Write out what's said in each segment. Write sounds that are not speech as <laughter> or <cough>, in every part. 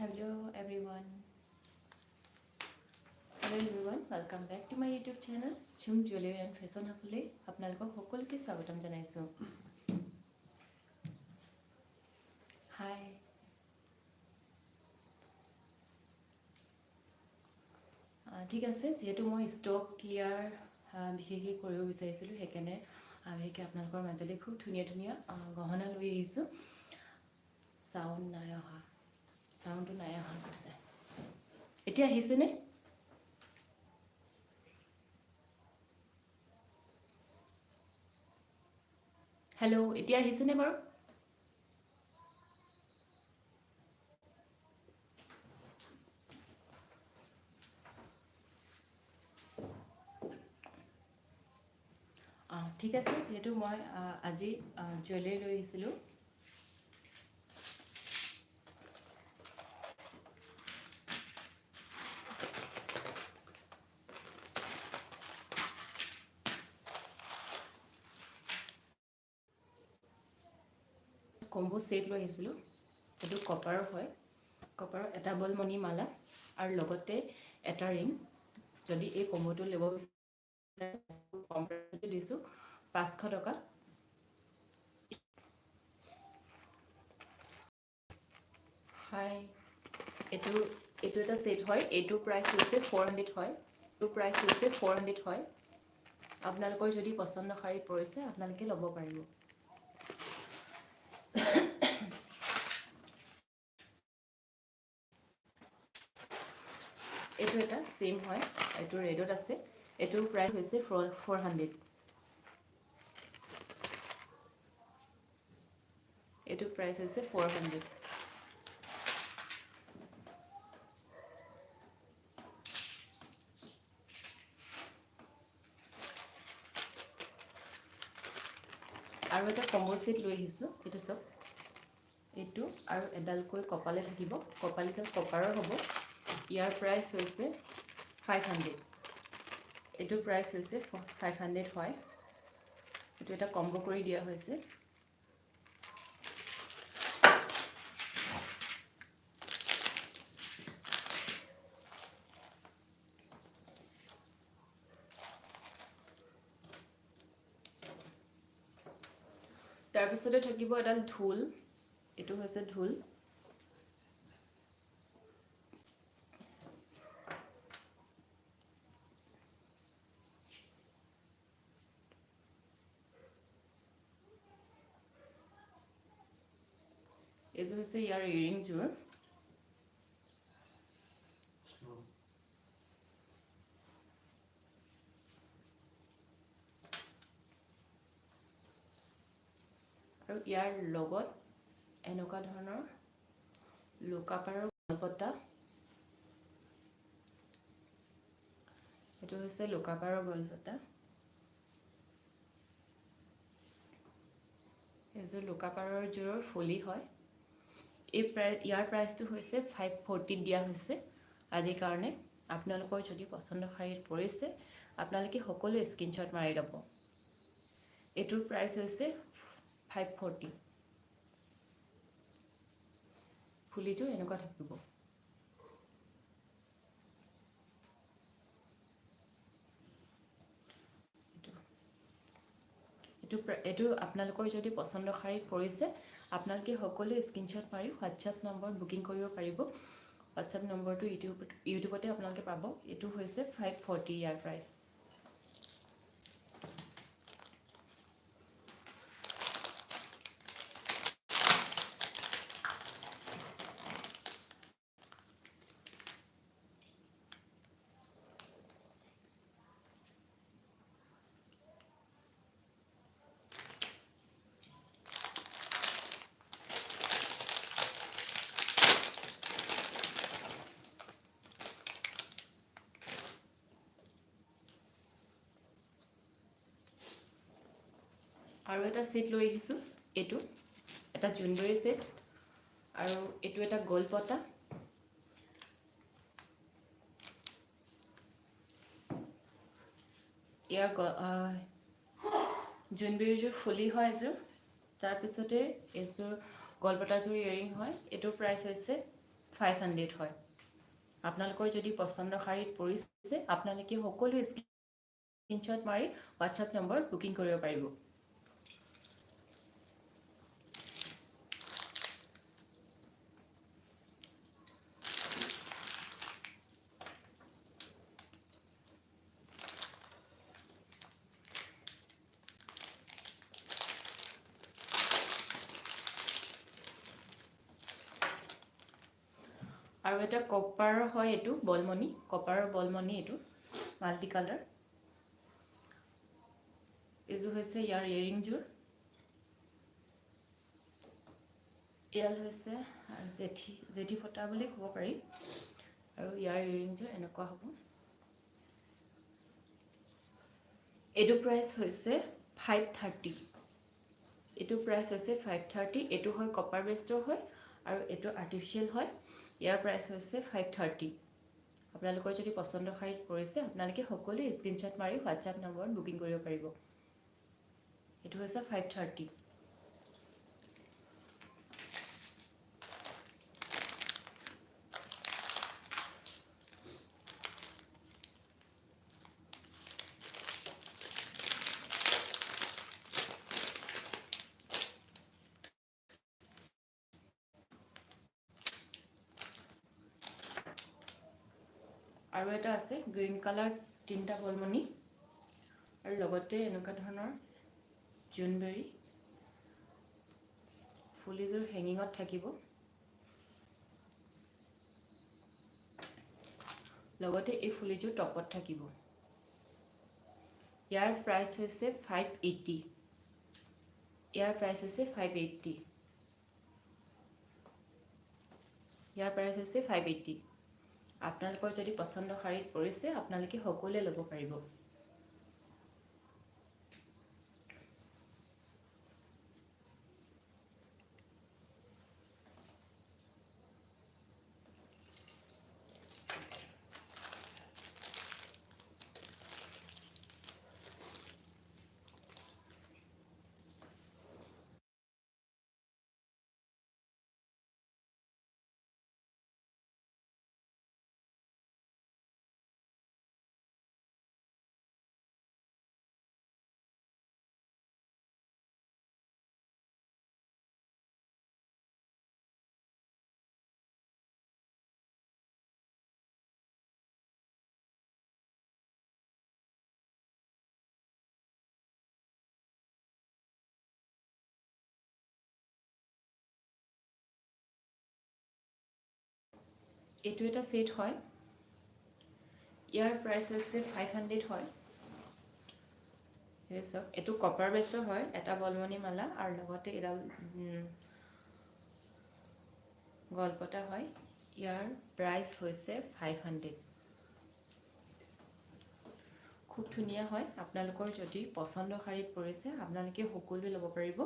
Hello everyone. Hello everyone. Welcome back to my YouTube channel. Jhoom jewellery and fashion হাবলৈ আপোনালোকক সকলোকে স্বাগতম জনাইছোঁ high ঠিক আছে যিহেতু মই ষ্টক ক্লিয়াৰ বিশেষকৈ কৰিব বিচাৰিছিলোঁ সেইকাৰণে বিশেষকৈ আপোনালোকৰ মাজলৈ খুব ধুনীয়া ধুনীয়া গহনা লৈ আহিছোঁ চাউণ্ড নাই অহা চাউণ্ডটো নাই অহা কৈছে এতিয়া আহিছেনে হেল্ল' এতিয়া আহিছেনে বাৰু অঁ ঠিক আছে যিহেতু মই আজি জুৱেলাৰী লৈ আহিছিলোঁ কম্বো ছেট লৈ আহিছিলোঁ। সেইটো কপাৰৰ হয়। কপাৰৰ এটা বলমণি মালা আৰু লগতে এটা ৰিং। যদি এই কম্বোটো ল'ব বিচাৰে দিছোঁ, পাঁচশো টকা। হাই, এইটো এইটো এটা ছেট হয়। এইটো প্ৰাইচ হৈছে ফ'ৰ হাণ্ড্ৰেড হয়। এইটো প্ৰাইচ হৈছে ফ'ৰ হাণ্ড্ৰেড হয়। আপোনালোকৰ যদি পচন্দ শাৰী পৰিছে, আপোনালোকে ল'ব পাৰিব। <coughs> এইটো এটা চেম হয়, এইটো ৰেডত আছে, এইটোৰ প্ৰাইচ হৈছে ফ'ৰ ফ'ৰ হাণ্ড্ৰেড এইটো প্ৰাইচ হৈছে ফ'ৰ হাণ্ড্ৰেড আৰু এটা কম্বো ছেট লৈ আহিছোঁ এইটো চাওক। এইটো আৰু এডালকৈ কপালে থাকিব। কপালিডাল কপাৰৰ হ'ব। ইয়াৰ প্ৰাইচ হৈছে ফাইভ হাণ্ড্ৰেড এইটোৰ প্ৰাইচ হৈছে ফাইভ হাণ্ড্ৰেড হয়। এইটো এটা কম্ব কৰি দিয়া হৈছে। তাৰপিছতে থাকিব এডাল ঢোল। এইটো হৈছে ঢোল। এইযোৰ হৈছে ইয়াৰ ইয়েৰিংযোৰ আৰু ইয়াৰ লগত এনেকুৱা ধৰণৰ লোকাপাৰৰ গলপতা। এইটো হৈছে লোকাপাৰৰ গলপতা। এইযোৰ লোকাপাৰৰ যোৰৰ ফলি হয়, এই প্ৰাইচ ইয়াৰ প্ৰাইচটো হৈছে ফাইভ ফৰ্টিত দিয়া হৈছে। আজিৰ কাৰণে আপোনালোকৰ যদি পচন্দ শাৰীত পৰিছে, আপোনালোকে সকলোৱে স্ক্ৰীনশ্বট মাৰি ল'ব। এইটোৰ প্ৰাইচ হৈছে ফাইভ ফৰ্টি ফুলিযোৰ এনেকুৱা থাকিব এইটো এইটো আপোনালোকৰ যদি পচন্দ শাৰীত পৰিছে, আপোনালোকে সকলোৱে স্ক্ৰীনশ্বট মাৰি হোৱাটছআপ নম্বৰ বুকিং কৰিব পাৰিব। হোৱাটছআপ নম্বৰটো ইউটিউব ইউটিউবতে আপোনালোকে পাব। এইটো হৈছে ফাইভ ফৰ্টি ইয়াৰ প্ৰাইচ আৰু এটা ছেট লৈ আহিছোঁ। এইটো, এটা জোনবেৰী ছেট আৰু এইটো এটা গলপতা ইয়াৰ জোনবেৰীযোৰ ফুলি হয় এযোৰ। তাৰপিছতে এইযোৰ গলপতাযোৰ ইয়েৰিং হয়। এইটোৰ প্ৰাইচ হৈছে ফাইভ হাণ্ড্ৰেড হয়। আপোনালোকৰ যদি পচন্দৰ শাৰীত পৰিছে, আপোনালোকে সকলো স্ক্ৰীনশ্বট মাৰি হোৱাটছআপ নম্বৰত বুকিং কৰিব পাৰিব। আৰু এটা কপাৰৰ হয় এইটো বলমণি কপাৰৰ বলমণি এইটো মাল্টি কালাৰ এইযোৰ হৈছে ইয়াৰ ইয়েৰিংযোৰ এয়াল হৈছে জেঠি জেঠি ফটা বুলি ক'ব পাৰি। আৰু ইয়াৰ ইয়েৰিংযোৰ এনেকুৱা হ'ব। এইটো প্ৰাইচ হৈছে ফাইভ থাৰ্টি এইটো প্ৰাইচ হৈছে ফাইভ থাৰ্টি এইটো হয় কপাৰ বেষ্টৰ হয় আৰু এইটো আৰ্টিফিচিয়েল হয়। ইয়াৰ প্ৰাইচ হৈছে ফাইভ থাৰ্টি আপোনালোকৰ যদি পচন্দৰ শাৰীত পৰিছে আপোনালোকে সকলোৱে স্ক্ৰীনশ্বট মাৰি হোৱাটছআপ নম্বৰত বুকিং কৰিব পাৰিব। এইটো হৈছে ফাইভ থাৰ্টি আৰু এটা আছে গ্ৰীণ কালাৰ তিনিটা বলমণি আৰু লগতে এনেকুৱা ধৰণৰ জোনবেৰী। ফুলিযোৰ হেঙিঙত থাকিব। লগতে এই ফুলিযোৰ টপত থাকিব। ইয়াৰ প্ৰাইচ হৈছে ফাইভ এইটি ইয়াৰ প্ৰাইচ হৈছে ফাইভ এইটি ইয়াৰ প্ৰাইচ হৈছে ফাইভ এইটি আপোনালোকৰ যদি পচন্দৰ শাৰীত পৰিছে আপোনালোকে সকলোৱে ল'ব পাৰিব। এইটো এটা ছেট হয়। ইয়াৰ প্ৰাইচ হৈছে ফাইভ হাণ্ড্ৰেড হয়। চাওক এইটো কপাৰ বেষ্টৰ হয়, এটা বলমণি মালা, আৰু লগতে এডাল গল্পতা হয়। ইয়াৰ প্ৰাইচ হৈছে ফাইভ হাণ্ড্ৰেড খুব ধুনীয়া হয়। আপোনালোকৰ যদি পচন্দৰ শাৰীত পৰিছে, আপোনালোকে সকলোৱে ল'ব পাৰিব।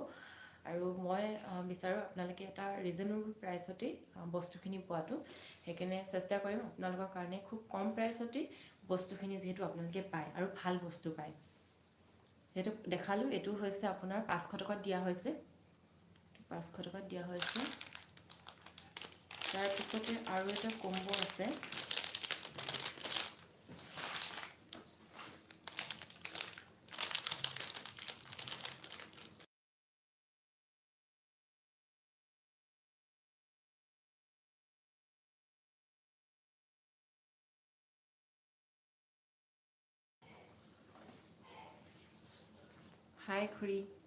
আৰু মই বিচাৰোঁ আপোনালোকে এটা ৰিজনেবল প্ৰাইচতেই বস্তুখিনি পোৱাটো। সেইকাৰণে চেষ্টা কৰিম আপোনালোকৰ কাৰণে খুব কম প্ৰাইচতেই বস্তুখিনি যিহেতু আপোনালোকে পায় আৰু ভাল বস্তু পায়। যিহেতু দেখালোঁ এইটো হৈছে আপোনাৰ পাঁচশ টকাত দিয়া হৈছে। পাঁচশ টকাত দিয়া হৈছে। তাৰপিছতে আৰু এটা কম্ব আছে। Bye,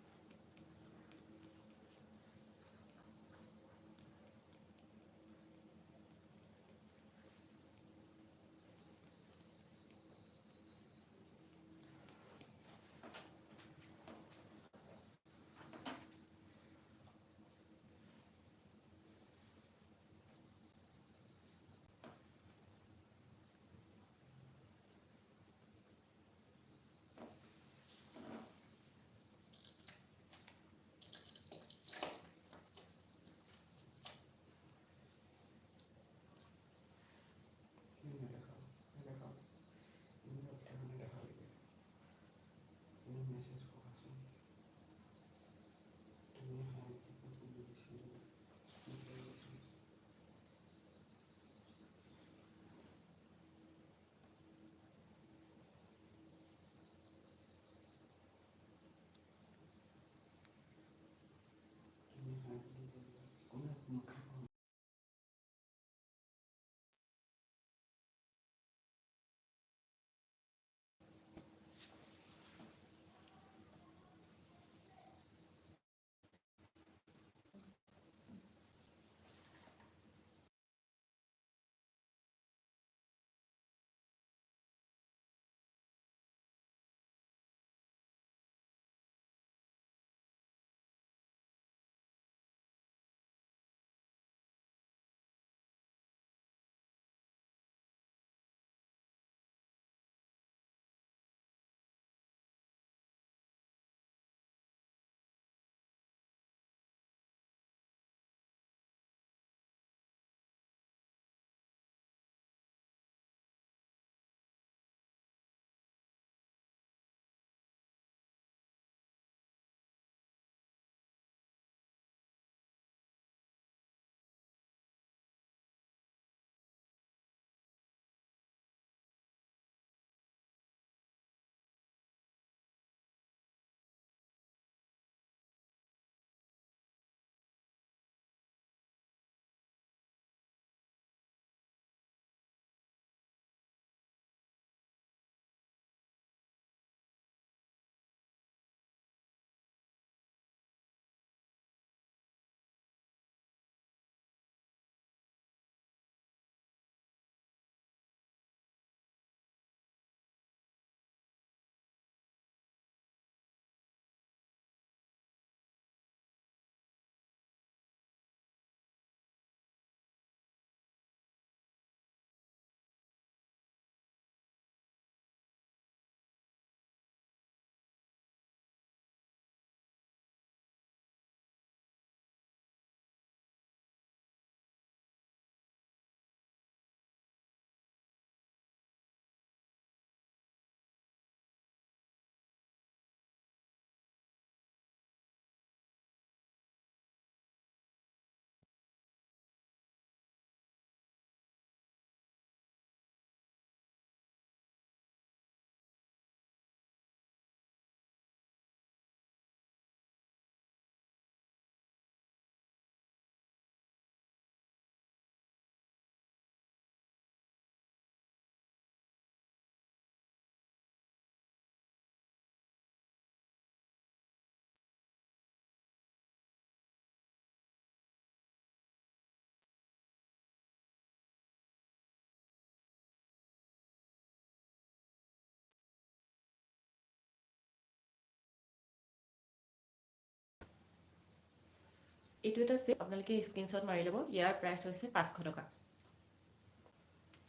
এইটো এটা চেট আপোনালোকে স্ক্ৰীনশ্বট মাৰি ল'ব। ইয়াৰ প্ৰাইচ হৈছে পাঁচশ টকা।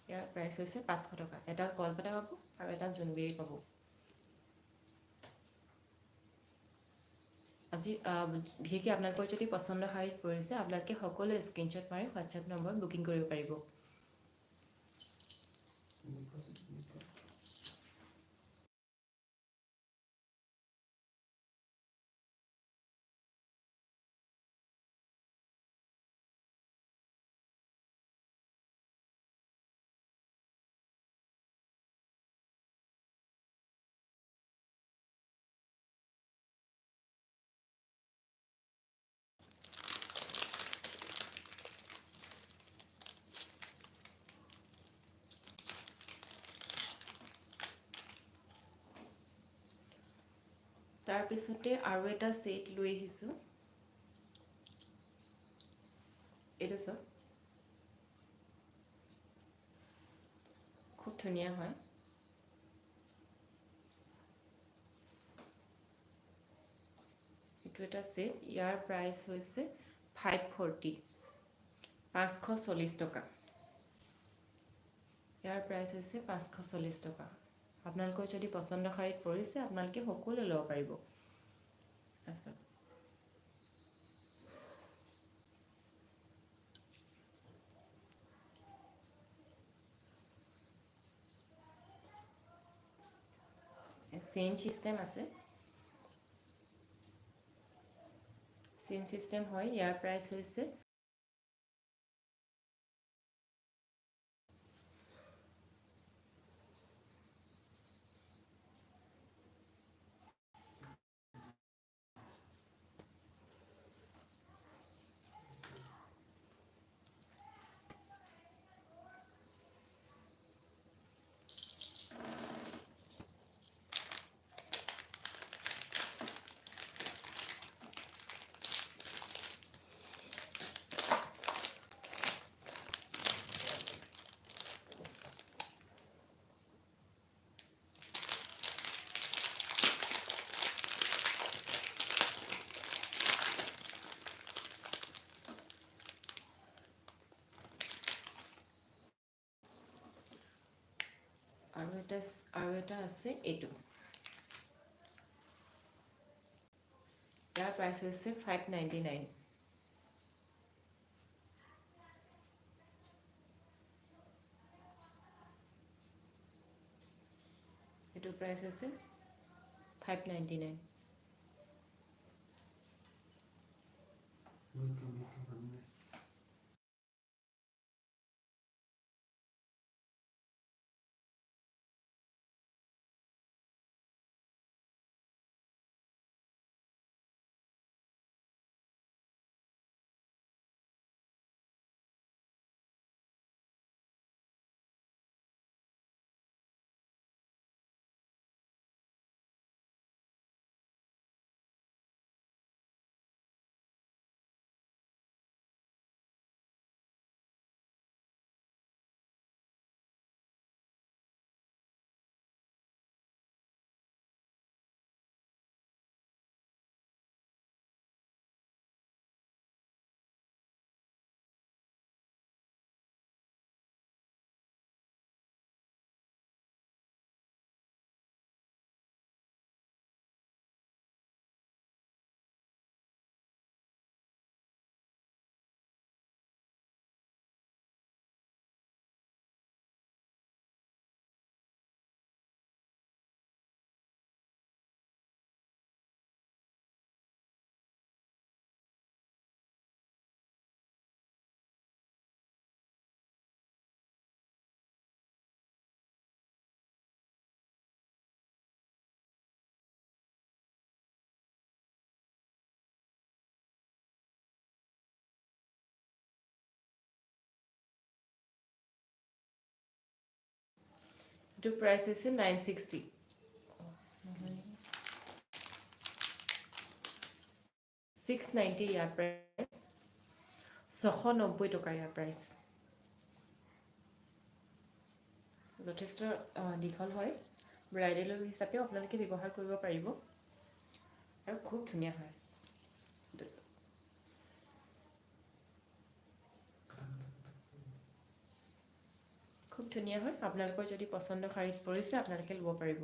ইয়াৰ প্ৰাইচ হৈছে পাঁচশ টকা। এটা কলকাতা পাব আৰু এটা জোনবিৰি পাব। আজি বিশেষকৈ আপোনালোকৰ যদি পচন্দ শাৰীত পৰিছে আপোনালোকে সকলোৱে স্ক্ৰীনশ্বট মাৰি হোৱাটছএপ নম্বৰত বুকিং কৰিব পাৰিব। তাৰপিছতে আৰু এটা ছেট লৈ আহিছোঁ। এইটো চাওক খুব ধুনীয়া হয়। এইটো এটা ছেট। ইয়াৰ প্ৰাইচ হৈছে ফাইভ ফৰ্টি পাঁচশো চল্লিছ টকা। ইয়াৰ প্ৰাইচ হৈছে পাঁচশো চল্লিছ টকা। আপোনালোকৰ যদি পচন্দ শাৰীত পৰিছে, আপোনালোকে সকলোৱে ল'ব পাৰিব। আচ্ছা। চেইন চিষ্টেম আছে। চেইন চিষ্টেম হয়, ইয়াৰ প্ৰাইচ হৈছে এটা আৰু এটা আছে এইটো। ইয়াৰ প্ৰাইচ হৈছে ফাইভ নাইণ্টি নাইন এইটোৰ প্ৰাইচ হৈছে ফাইভ নাইণ্টি নাইন এইটোৰ প্ৰাইচ হৈছে নাইন ছিক্সটি ছিক্স নাইণ্টি ইয়াৰ প্ৰাইচ ছশ নব্বৈ টকা ইয়াৰ প্ৰাইচ যথেষ্ট দীঘল হয়। ব্ৰাইডেল হিচাপেও আপোনালোকে ব্যৱহাৰ কৰিব পাৰিব। আৰু খুব ধুনীয়া হয়। খুব ধুনীয়া হয়। আপোনালোকৰ যদি পচন্দ শাৰীত পৰিছে আপোনালোকে ল'ব পাৰিব।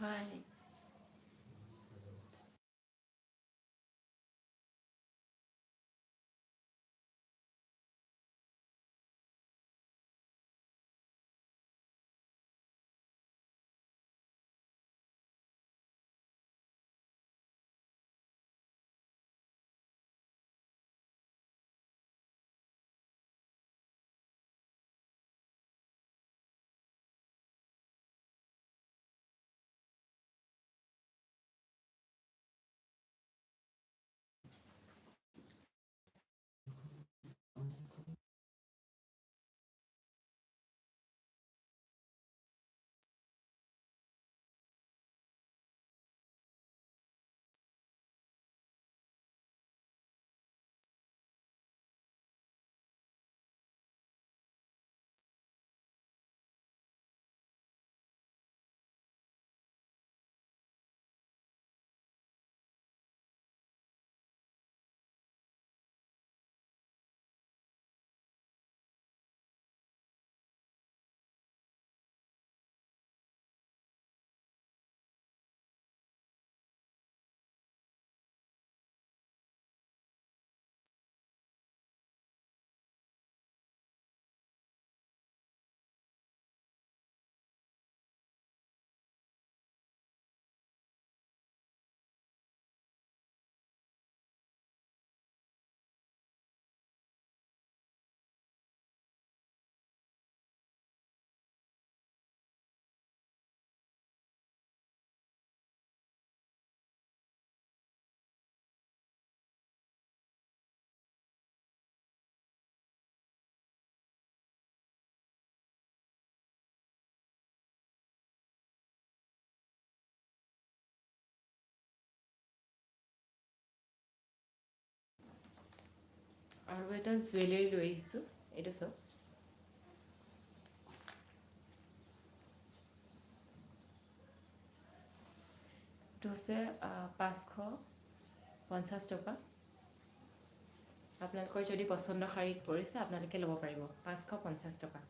Hi. আৰু এটা জুৱেলাৰী লৈ আহিছোঁ এইটো চাওক এইটো হৈছে পাঁচশ পঞ্চাছ টকা আপোনালোকৰ যদি পচন্দ শাৰীত পৰিছে আপোনালোকে ল'ব পাৰিব পাঁচশ পঞ্চাছ টকা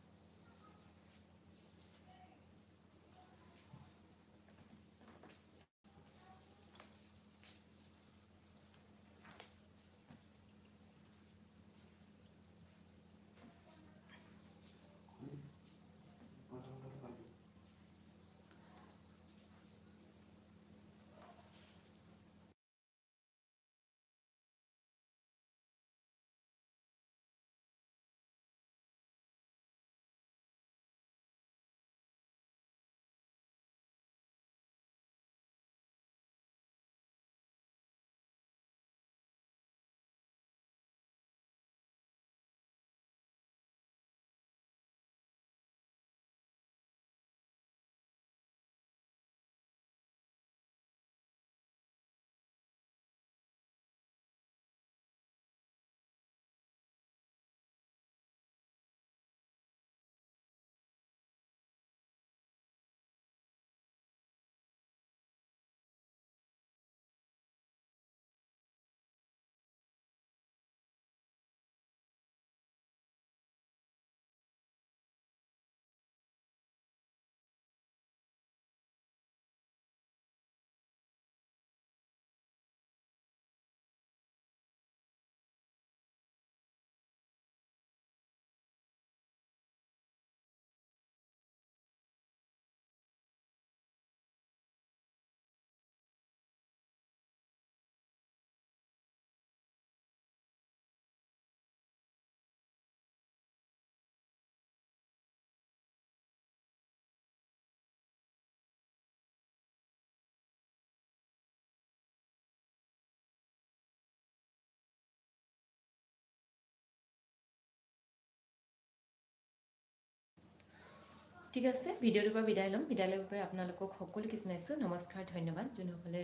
ঠিক আছে ভিডিঅ'টোৰ পৰা বিদায় ল'ম। বিদায় ল'বৰ বাবে আপোনালোকক সকলোকে জনাইছোঁ নমস্কাৰ ধন্যবাদ। যোনসকলে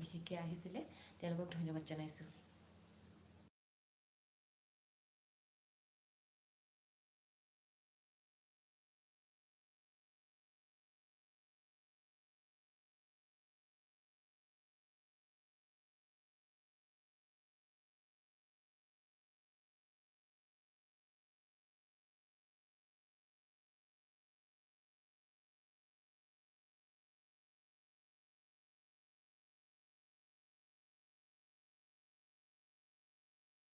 বিশেষকৈ আহিছিলে তেওঁলোকক ধন্যবাদ জনাইছোঁ।